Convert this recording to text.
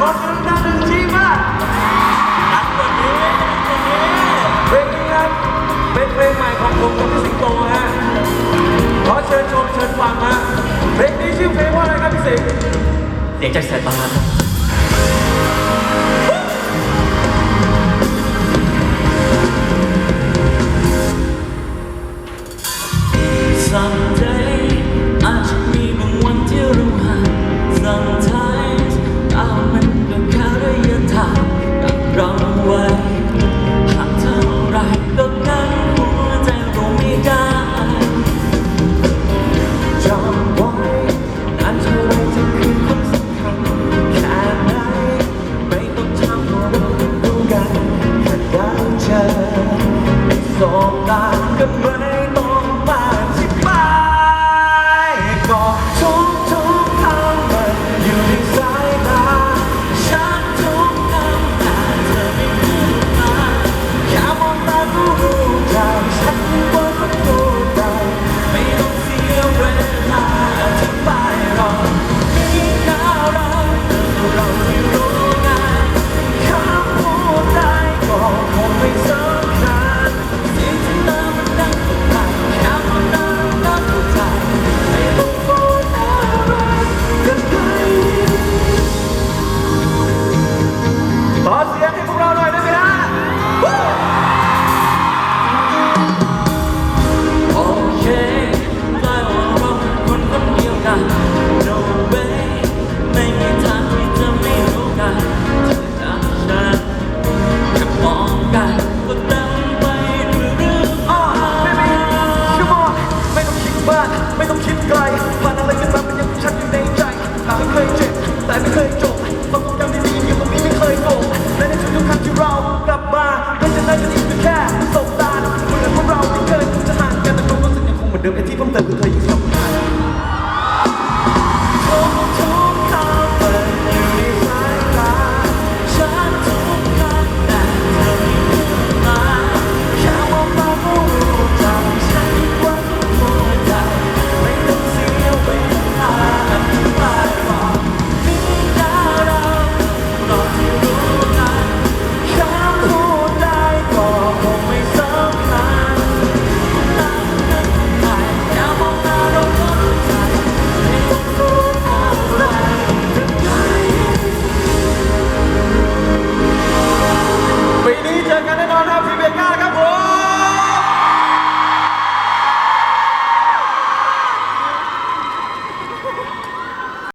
ขคุณท่านดึงที่มากอันนี้ดังว่านี้เพลครับเป็นเพลงใหม่ของผมกับพี่สิงโตฮะขอเชิญชมเชิญฟังฮะเพลงนี้ชื่อเพลงว่าอะไรครับพี่สิงเสียงจาสายตาซ้ำ แต่ไม่เคยจบบความทรงจำดีๆอยู่ตรงนี้ไม่เคยโกรและในทุกๆครั้งที่เรากลับมาไม่จะได้กันอีกแค่สบตาเหมือนพวกเราที่เคยจะห่างกันแต่ความรู้สึกยังคงเหมือนเดิมไอ้ที่เพิ่มเติมคือเธออยู่สองทาง